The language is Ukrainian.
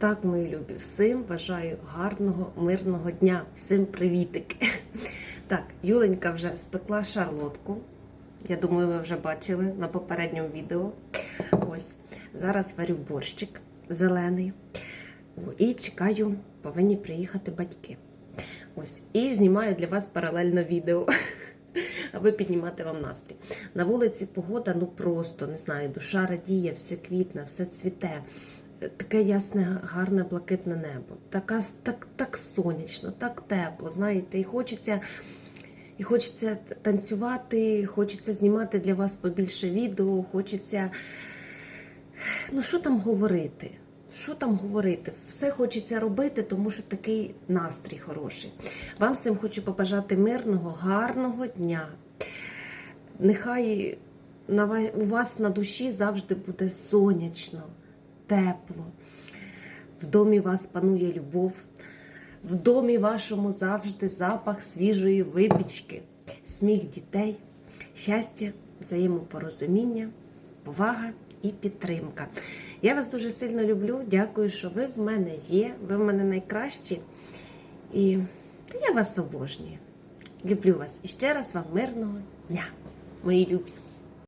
Так, мої любі, всім бажаю гарного, мирного дня. Всім привітики. Так, Юленька вже спекла шарлотку. Я думаю, ви вже бачили на попередньому відео. Ось. Зараз варю борщик зелений. І чекаю, повинні приїхати батьки. Ось. І знімаю для вас паралельно відео, аби піднімати вам настрій. На вулиці погода, ну просто не знаю, душа радіє, все квітне, все цвіте. Таке ясне, гарне блакитне небо. Така, так, так сонячно, так тепло, знаєте, і хочеться. І хочеться танцювати, хочеться знімати для вас побільше відео, хочеться. Ну, що там говорити? Що там говорити? Все хочеться робити, тому що такий настрій хороший. Вам всім хочу побажати мирного, гарного дня. Нехай у вас на душі завжди буде сонячно, тепло. В домі вас панує любов. В домі вашому завжди запах свіжої випічки, сміх дітей, щастя, взаємопорозуміння, повага і підтримка. Я вас дуже сильно люблю. Дякую, що ви в мене є. Ви в мене найкращі. І я вас обожнюю. Люблю вас. І ще раз вам мирного дня, мої любі.